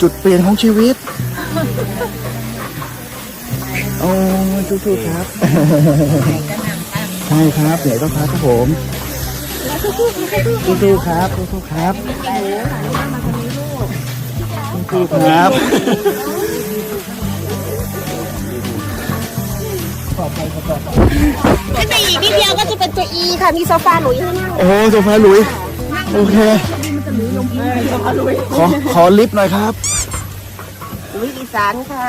จุดเปลี่ยนของชีวิต โอ้สู้ๆครับ ใช่ครับเหนื่อยต้องพักครับผมสู้ๆครับสู้ๆครับสู้ๆครับ ขึ้นไปอีกนิดเดียวก็จะเป็นตัวอีค่ะ มีโซฟาหลุยให้นั่งโอ้โหโซฟาหลุย โอเค ขอขอลิฟต์หน่อยครับหลุยอีสานค่ะ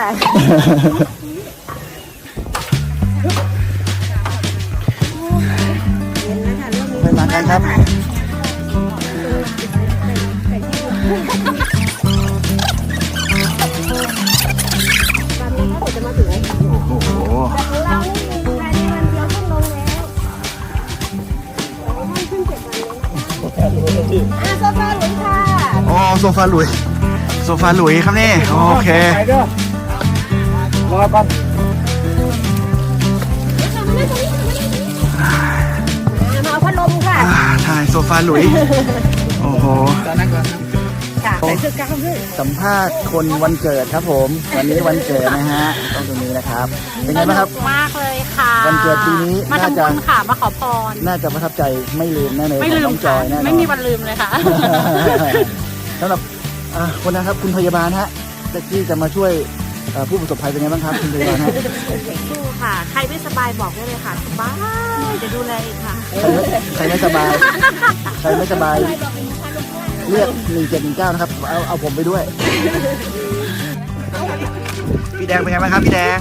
ไปมากันครับ อะโซฟาหลุยค่ะอ๋อโซฟาหลุยโซฟาหลุยครับนี่โอเครอก่อนอะมาเอาพัดลมค่ะอ่าถ่ายโซฟาหลุยโอ้โหตอนนั้นก่อนค่ะใส่เสื้อกล้ามด้วยสัมภาษณ์คนวันเกิดครับผม วันนี้วันเกิดนะฮะต้องตรงนี้นะครับเป็นไงบ้างครับ มากเลย ค่ะวันเกิดปีนี้มาน่าทำจะบุญค่ะมาขอพร น่าจะประทับใจไม่ลืมแน่เลยไม่ของลืน้มองจค่ะอยแน่นอน ไม่มีวันลืมเลยค่ะ สำหรับอ่าคนนะครับคุณพยาบาลฮะที่จะมาช่วยเอ่อผู้ประสบภัยเป็นไงบ้างครับคุณพยาบาลฮะสู้ค่ะ ใครไม่สบายบอกได้เลยค่ะสบายจะดูแลเองค่ะ ใครไม่ใครไม่สบายใครไม่สบายเรียก1719นะครับเอาเอาผมไปด้วย พี่แดงเป็นไงบ้างครับพี่แดง